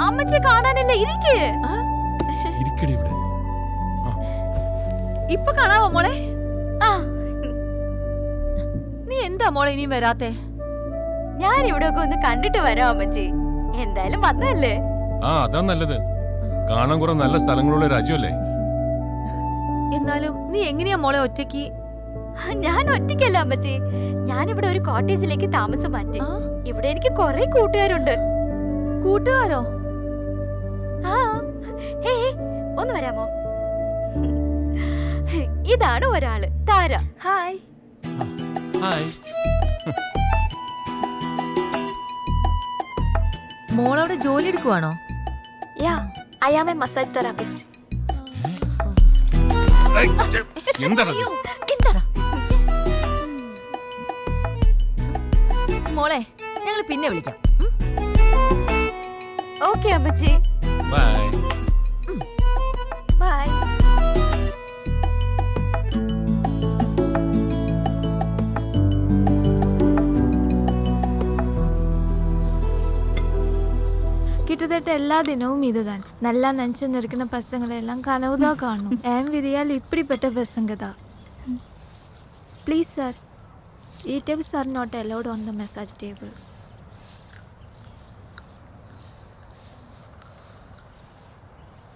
അമ്മച്ചിയെ കാണാനില്ല? ഇരിക്ക്. ഇരിക്കടി ഇവിടെ. ഇപ്പൊ കാണാവോ മോളെ? ആ. നീ എന്താ മോളെ ഇനിയും വരാത്തെ? ഞാൻ ഇവിടെ ഒക്കെ ഒന്ന് കണ്ടിട്ട് വരാം അമ്മച്ചി. എന്തായാലും വന്നതല്ലേ? ആ അതാ നല്ലത്. കാണാൻ കുറെ നല്ല സ്ഥലങ്ങളുള്ള രാജ്യമല്ലേ? എന്നാലും നീ എങ്ങനെയാ മോളെ ഒറ്റയ്ക്ക്? ഞാൻ ഒറ്റയ്ക്കല്ല അമ്മച്ചി. ഞാൻ ഇവിടെ ഒരു കോട്ടേജിലേക്ക് താമസം മാറ്റി. ആ, ഇവിടെ എനിക്ക് കുറെ കൂട്ടുകാരുണ്ട്. കൂട്ടുകാരോ? ഒന്ന് വരാമോ? ഇതാണ് ഒരാൾ താര. ഹായ്. ഹായ്. മോളവിടെ ജോലി എടുക്കുവാണോ? Yeah I am a massage therapist. മോളെ ഞങ്ങൾ പിന്നെ വിളിക്കാം? ഓക്കെ അമ്മച്ചി. ബൈ. கிட்டத்தட்ட எல்லா தினமும் இதுதான் நல்லா நினச்சி இருக்கிற பசங்களை எல்லாம் கனவு தான் காணும் என் விதியால் இப்படிப்பட்ட பசங்க தான் ப்ளீஸ் சார் ഈ tips are not allowed on the massage table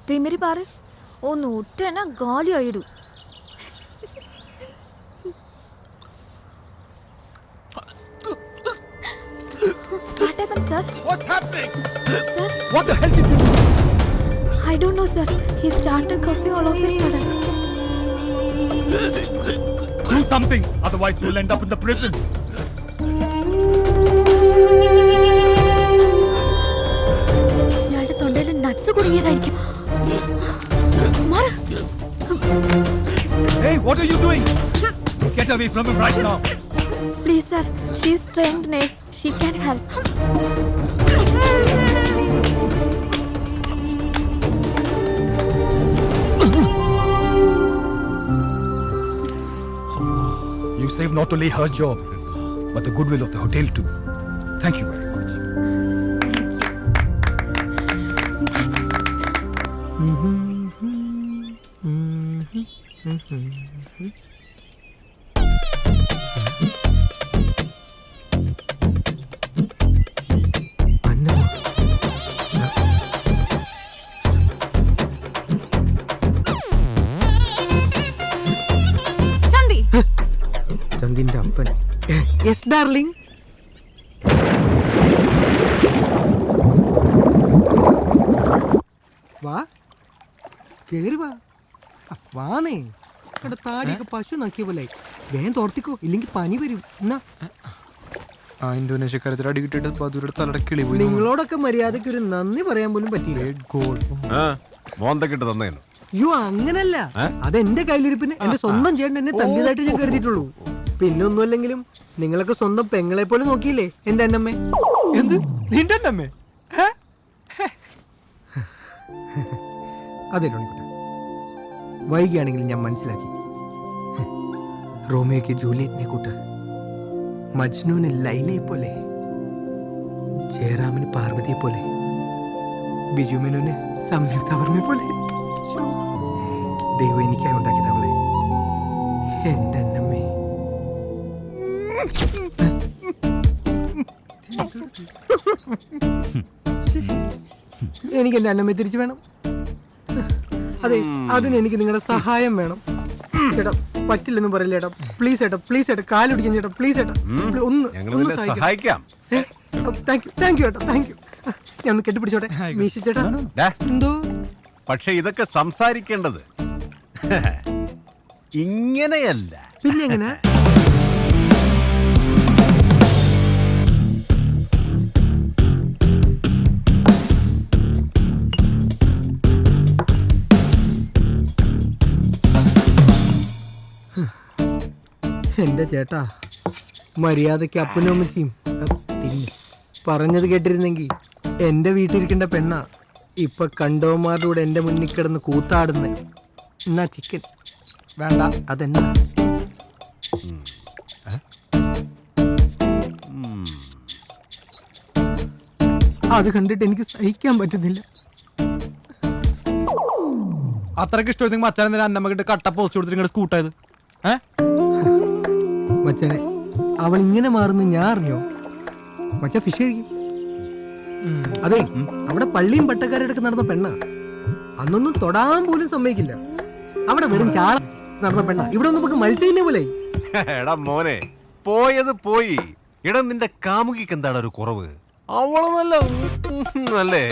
Thimiri പാറ് ഒന്ന് ഒറ്റന ഗാലി ആയിടൂ sir? What's happening? Sir? What the hell did you do? I don't know, sir. He started coughing all of a sudden. Do something, otherwise you'll end up in the prison. ഇയാളുടെ തൊണ്ടയിൽ nuts കുടുങ്ങിയതായിരിക്കും മാറ്. Hey, what are you doing? Get away from him right now. Please, sir. She's trained nurse. She can help. You saved not only her job, but the goodwill of the hotel too. Thank you very much. Mm-hmm. Mm-hmm. Mm-hmm. mm-hmm. ചന്ദിന്റെ അപ്പൻ. Yes darling. വാ. കേറി വാ. വാണേ അവിടെ താടിയൊക്കെ പശു നോക്കിയ പോലെ വേഗം തോർത്തിക്കോ ഇല്ലെങ്കിൽ പനി വരും. എന്നാ? ആ. ഇന്തോനേഷ്യക്കാരത്തിൽ അടി കിട്ടിയിട്ട് ബദൂരുടെ പോയി നിങ്ങളോടൊക്കെ മര്യാദയ്ക്ക് ഒരു നന്ദി പറയാൻ പോലും പറ്റിയില്ല. ഗോൾ ആ മോന്തക്കിട്ട് അയ്യോ അങ്ങനല്ല. അതെന്റെ കയ്യിലിരിപ്പിന് എന്റെ സ്വന്തം ചേട്ടൻ എന്നെ തല്ലിയതായിട്ട് ഞാൻ കരുതിയിട്ടുള്ളൂ. പിന്നെ ഒന്നുമല്ലെങ്കിലും നിങ്ങളൊക്കെ സ്വന്തം പെങ്ങളെ പോലെ നോക്കിയില്ലേ എന്റെ അന്നമ്മേ? എന്ത്? നിന്റെ അന്നമ്മ? അതെ ലോണിക്കുട്ട വൈകിയാണെങ്കിൽ ഞാൻ മനസ്സിലാക്കി. റോമിയോക്ക് ജൂലിയറ്റിനെ കൂട്ട് മജ്നുവിന് ലൈലയെ പോലെ ജയറാമിന് പാർവതിയെ പോലെ ബിജുമേനോന് സംയുക്ത വർമ്മയെ പോലെ. ദൈവം എനിക്കായി ഉണ്ടാക്കിയത് അവളെ. എന്റെ അന്നമ്മേ. എനിക്ക് എന്റെ അന്നമ്മയെ തിരിച്ചു വേണം. അതെ അതിന് എനിക്ക് നിങ്ങളുടെ സഹായം വേണം. ചേട്ടാ പറ്റില്ലെന്ന് പറയില്ല ചേട്ടാ. പ്ലീസ് ചേട്ടാ പ്ലീസ് ചേട്ടാ കാലുടിക്കാൻ ചേട്ടാ പ്ലീസ് ചേട്ടാ. ഒന്ന് ഒന്ന് സഹായിക്കാം. താങ്ക് യു താങ്ക് യു ചേട്ടാ താങ്ക് യു ഞാൻ ഒന്ന് കെട്ടിപ്പിടിച്ചോട്ടെ. മീശ ചേട്ടാ എന്തോ? പക്ഷെ ഇതൊക്കെ സംസാരിക്കേണ്ടത്. ഇങ്ങനെയല്ല. പിന്നെ എങ്ങനെ? എന്റെ ചേട്ടാ മര്യാദയ്ക്ക് അപ്പനും അമ്മച്ചിയും പറഞ്ഞത് കേട്ടിരുന്നെങ്കിൽ എന്റെ വീട്ടിലിരിക്കേണ്ട പെണ്ണ ഇപ്പൊ കണ്ടോമാരുടെ കൂടെ എന്റെ മുന്നിൽ കിടന്ന് കൂത്താടുന്നേ. എന്നാ ചിക്കൻ? വേണ്ട അതെന്നാ? അത് കണ്ടിട്ട് എനിക്ക് സഹിക്കാൻ പറ്റുന്നില്ല. അത്രയ്ക്ക് ഇഷ്ടം മച്ചാൻ എന്തിനാ അന്നമ്മ കട്ട പോസ്റ്റ് കൊടുത്തിട്ട് ഇങ്ങോട്ട് സ്കൂട്ടായത് ഏ? മച്ചാനെ അവൾ ഇങ്ങനെ മാറുന്നു ഞാൻ അറിഞ്ഞോ? മച്ച ഫിഷ് കഴിക്കും. അതെ അവിടെ പള്ളിയും പട്ടക്കാരടുക്ക് നടന്ന പെണ്ണ. അന്നൊന്നും തൊടാൻ പോലും സമ്മതിക്കില്ല. അവിടെ വെറും ചാള നടന്ന പെണ്ണ. ഇവിടെ നമുക്ക് മത്സ്യം പോലെ എടാ മോനെ പോയത് പോയി. എടാ നിന്റെ കാമുകിക്ക് എന്താണ് ഒരു കുറവ്? അവൾ നല്ല അല്ലേ?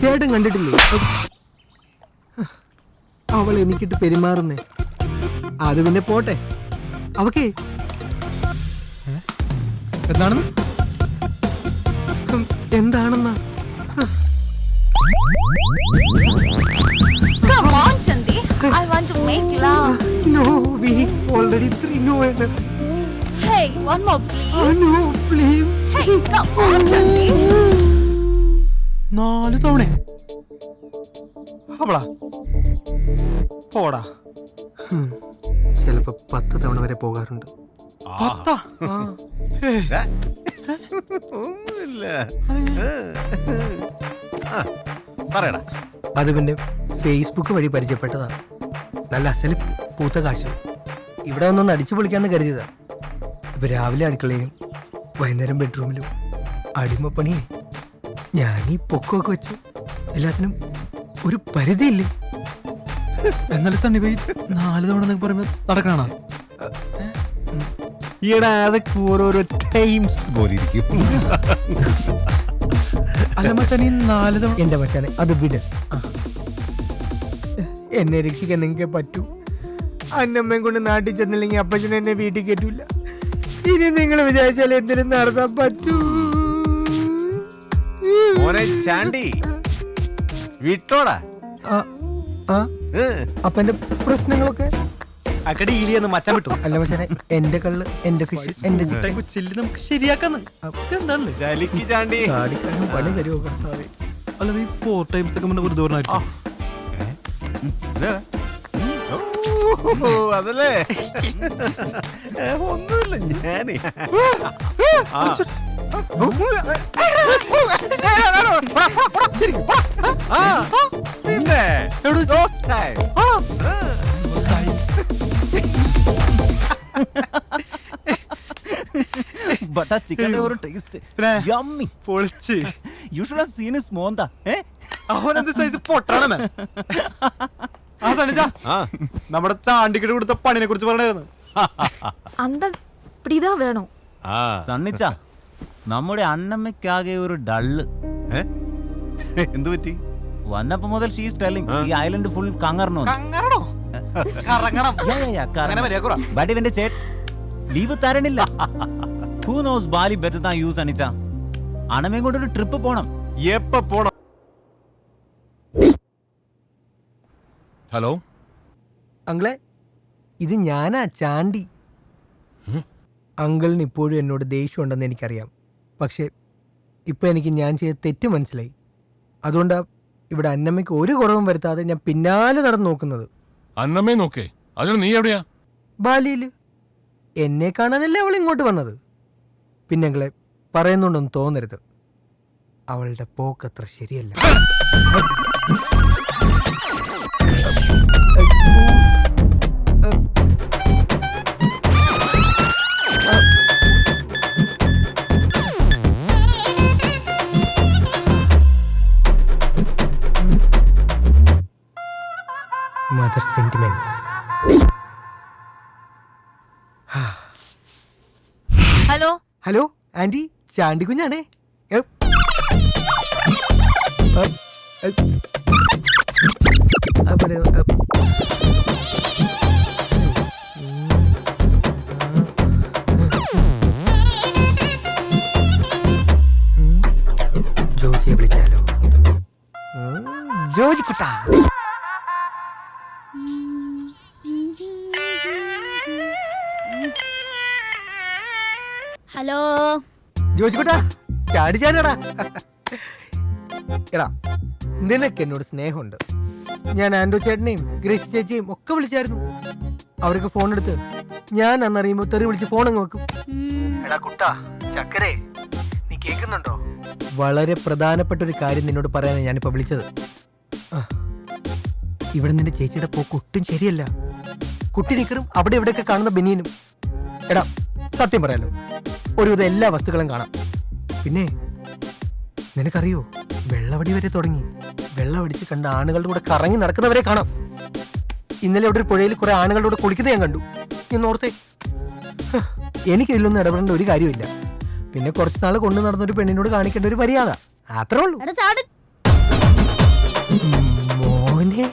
ചേട്ടൻ കണ്ടിട്ടില്ലേ? അവൾ എനിക്കിട്ട് പെരുമാറുന്നേ. അത് പിന്നെ പോട്ടെ. അവക്കെ എന്താണ് എന്താണെന്നാ? Ah, നാല് തവണ. അവളാ പോടാ. ചിലപ്പോ പത്ത് തവണ വരെ പോകാറുണ്ട്. പറയടാ. അത് പിന്നെ ഫേസ്ബുക്ക് വഴി പരിചയപ്പെട്ടതാ. നല്ല അസൽ പൂത്ത കാശ്. ഇവിടെ ഒന്നൊന്ന് അടിച്ചു പൊളിക്കാന്ന് കരുതിയതാ. ഇപ്പൊ രാവിലെ അടുക്കളയും വൈകുന്നേരം ബെഡ്റൂമിലും അടിമപ്പണിയെ. ഞാനീ പൊക്കൊക്കെ പൊക്കമൊക്കെ വെച്ച് എല്ലാത്തിനും ഒരു പരിധിയില്ലേ? എന്നാലും സണ്ണി പോയി നാല് തവണ എന്നൊക്കെ പറയുമ്പോ നടക്കണ ഈടാ അതൊക്കെ ഓരോരോ ടൈംസ് പോലെ ഇരിക്കും. അല്ല മച്ചാൻ ഈ നാല് തവണ എന്റെ മച്ചാനെ അത് വിട്. എന്നെ രക്ഷിക്കാൻ നിങ്ങൾക്ക് പറ്റൂ. അന്നമ്മയും കൊണ്ട് നാട്ടിൽ ചെന്നില്ലെങ്കിൽ അപ്പച്ചൻ എന്നെ വീട്ടിൽ കയറ്റൂല. ഇനി നിങ്ങൾ വിചാരിച്ചാൽ എന്തിനും നടത്താൻ പറ്റൂ. മോനെ ചാണ്ടി വിട്ടോടാ. ആ, ആ, എന്റെ പ്രശ്നങ്ങളൊക്കെ? അക്കടെ മച്ചാൻ വിട്ടു. അല്ല മച്ചാനെ എന്റെ കള്ള് എന്റെ കൃഷി എന്റെ നമുക്ക് ശരിയാക്കാന്ന്. എന്താണ്? ചലിക്ക് ചാണ്ടി. ചാടിക്കാനും പണി തരുമോ കർത്താവേ? അല്ല ഈ ഫോർ ടൈംസ് ഒക്കെ മുന്നേ വെറുതെ പറഞ്ഞായിരിക്കും ഇത്? ഓ, അതല്ലേ? ഒന്നുമില്ല ഞാൻ. പിന്നെ ബട്ട് ആ ചിക്കന്റെ ഒരു ടേസ്റ്റ് യമ്മി പൊളിച്ച്. You should have seen his മോന്ത. ഏ? അവൻ എന്ത് സൈസ് പൊട്ടാണ് ആ സണിച്ച നമ്മുടെ ചാണ്ടിക്കിട്ട് കൊടുത്ത പണിനെ കുറിച്ച് പറഞ്ഞായിരുന്നു. അന്ത പിടിതാ വേണോ? സണ്ണിച്ചാ നമ്മുടെ അന്നമ്മയ്ക്കാകെ ഒരു ഡള്ള്. എന്തുപറ്റി എന്ത് പറ്റി? വന്നപ്പോ മുതൽ ഷീസ് ടെല്ലിംഗ് ഈ ഐലൻഡ് ഫുൾ കങ്ങറണോ? കറങ്ങണോ. കറങ്ങണം. ബട്ട് ഇവന്റെ ചേ ലീവ് തരണില്ല. ഹൂ നോസ് ബാലി ബെറ്റർ താ യൂസ് അണിച്ച അണമയും കൊണ്ടൊരു ട്രിപ്പ് പോണം. എപ്പ പോണം? ഹലോ അങ്കിളെ ഇത് ഞാനാ ചാണ്ടി. അങ്കിളിന് ഇപ്പോഴും എന്നോട് ദേഷ്യമുണ്ടെന്ന് എനിക്കറിയാം. പക്ഷേ ഇപ്പോൾ എനിക്ക് ഞാൻ ചെയ്ത തെറ്റ് മനസ്സിലായി. അതുകൊണ്ടാ ഇവിടെ അന്നമ്മയ്ക്ക് ഒരു കുറവും വരുത്താതെ ഞാൻ പിന്നാലെ നടന്ന് നോക്കുന്നത്. അന്നമ്മയെ നോക്കേ. അതിന് നീ എവിടെയാ? ബാലിയിൽ എന്നെ കാണാനല്ലേ അവൾ ഇങ്ങോട്ട് വന്നത്? പിന്നെ അങ്ങളെ പറയുന്നുണ്ടൊന്നും തോന്നരുത്. അവളുടെ പോക്കത്ര ശരിയല്ല. Mother sentiments hello hello aunty Chandy കുഞ്ഞാണേ. ജോജിയെ വിളിച്ചാലോ? ജോജി കുട്ടാ ഹലോ. ജോജിക്കുട്ടാ ചാടി ചാടാടാ എടാ നിനക്ക് എന്നോട് സ്നേഹമുണ്ട്. ഞാൻ ആൻഡോ ചേട്ടനെയും ഗ്രേസി ചേച്ചിയും ഒക്കെ വിളിച്ചായിരുന്നു. അവർക്ക് ഫോൺ എടുത്ത് ഞാൻ അന്നറിയുമ്പോ തെറി വിളിച്ച് ഫോൺ അങ്ങ് വെക്കും. എടാ കുട്ടാ ചക്കരേ നീ കേൾക്കുന്നുണ്ടോ? വളരെ പ്രധാനപ്പെട്ട ഒരു കാര്യം നിന്നോട് പറയാനാണ് ഞാനിപ്പോ വിളിച്ചത്. ആ. ഇവിടെ നിന്റെ ചേച്ചിയുടെ പോക്ക് ഒട്ടും ശരിയല്ല. കുട്ടി നിക്കറും അവിടെ ഇവിടെയൊക്കെ കാണുന്ന ബനിയനും എടാ സത്യം പറയാലോ. ഒരുവിധം എല്ലാ വസ്തുക്കളും കാണാം. പിന്നെ നിനക്കറിയോ വെള്ളവടി വരെ തുടങ്ങി. വെള്ളമടിച്ച് കണ്ട ആണുങ്ങളുടെ കൂടെ കറങ്ങി നടക്കുന്നവരെ കാണാം. ഇന്നലെ ഇവിടെ ഒരു പുഴയിൽ കുറെ ആണുങ്ങളുടെ കൂടെ കുളിക്കുന്നത് ഞാൻ കണ്ടു. ഇന്ന് ഓർത്തേ ഹ്, എനിക്ക് ഇതിലൊന്നും ഇടപെടേണ്ട ഒരു കാര്യമില്ല. പിന്നെ കുറച്ച് നാൾ കൊണ്ടു നടന്ന ഒരു പെണ്ണിനോട് കാണിക്കേണ്ട ഒരു മര്യാദ. അത്രേ ഉള്ളൂ. മോനെ.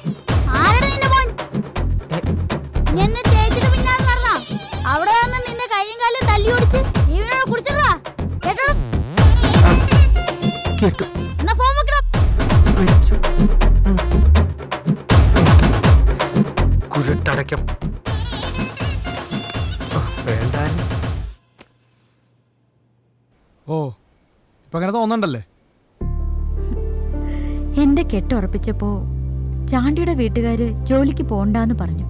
അവിടെ വന്ന് നിന്റെ കൈയും കാലും തല്ലി ഓടിച്ച് കേട്ടു. കുരുട്ടടയ്ക്കം. വേണ്ടായിരുന്നു. ഓ ഇപ്പൊ അങ്ങനെ തോന്നണ്ടല്ലേ? എന്റെ കെട്ടുറപ്പിച്ചപ്പോ ചാണ്ടിയുടെ വീട്ടുകാര് ജോലിക്ക് പോണ്ടാന്ന് പറഞ്ഞു.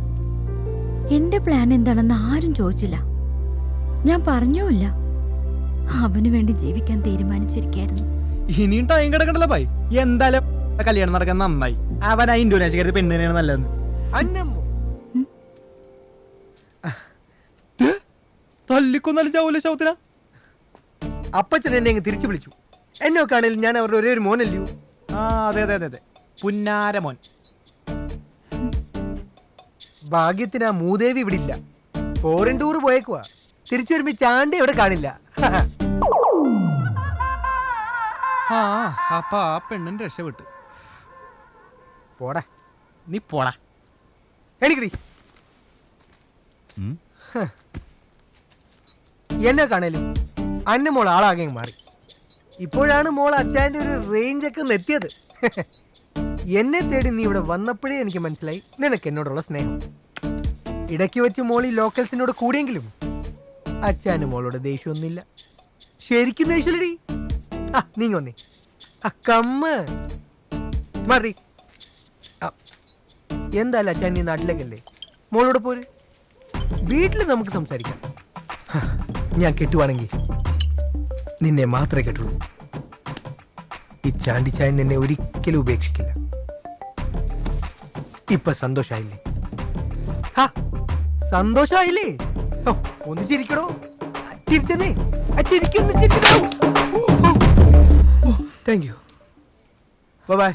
എന്റെ പ്ലാൻ എന്താണെന്ന് ആരും ചോദിച്ചില്ല. ഞാൻ പറഞ്ഞുമില്ല. അവന് വേണ്ടി ജീവിക്കാൻ തീരുമാനിച്ചിരിക്കായിരുന്നു. ഇനിയും ടൈം കിടക്കണ്ടല്ലോ ഭായി എന്തായാലും കല്യാണം നടക്കാൻ നന്നായി. അവൻ ആ ഇന്തോനേഷ്യക്കാരി പെണ്ണിനെയാണ് നല്ലതെന്ന്. തല്ലിക്കൊന്നാലും ചാവൂല ശവത്തിന? അപ്പച്ചൻ എന്നെ അങ്ങ് തിരിച്ചു വിളിച്ചു. എന്നെ കാണലും ഞാൻ അവരുടെ ഒരേ ഒരു മോനല്ലയോ? ആ അതെ അതെ അതെ അതെ. പുന്നാര മോൻ. ഭാഗ്യത്തിന് ആ മൂദേവി ഇവിടെ ഇല്ല. ഫോറിൻ ടൂർ പോയേക്കുവാ. തിരിച്ചു വരുമ്പോ ചാണ്ടി ഇവിടെ കാണില്ല. ആ അപ്പൊ ആ പെണ്ണിന് രക്ഷപ്പെട്ട്. പോടാ. നീ പോടാ. എണീക്കടി? എന്നെ കാണലും. അന്നെ മോൾ ആളാകെ മാറി. ഇപ്പോഴാണ് മോൾ അച്ചാന്റെ ഒരു റേഞ്ച് ഒക്കെ ഒന്ന് എത്തിയത്. എന്നെ തേടി നീ ഇവിടെ വന്നപ്പോഴേ എനിക്ക് മനസ്സിലായി നിനക്ക് എന്നോടുള്ള സ്നേഹം. ഇടയ്ക്ക് വെച്ച് മോൾ ഈ ലോക്കൽസിനോട് കൂടിയെങ്കിലും അച്ചാന് മോളോട് ദേഷ്യമൊന്നുമില്ല. ശരിക്കും ദേഷ്യമില്ലടി. ആ നീങ്ങ കമ്മ. മാറി. എന്തായാലും അച്ഛൻ നീ നാട്ടിലേക്കല്ലേ? മോളോട് പോര്. വീട്ടിൽ നമുക്ക് സംസാരിക്കാം. ഞാൻ കെട്ടുവാണെങ്കിൽ നിന്നെ മാത്രമേ കെട്ടുള്ളൂ. ഈ ചാണ്ടിച്ചായ നിന്നെ ഒരിക്കലും ഉപേക്ഷിക്കില്ല. ഇപ്പൊ സന്തോഷായില്ലേ? സന്തോഷായില്ലേ? ഒന്ന് ചിരിക്കണോ ചിരിച്ചതേ ചിരിക്കുന്നു ചിരിക്കണോ താങ്ക് യു ബൈ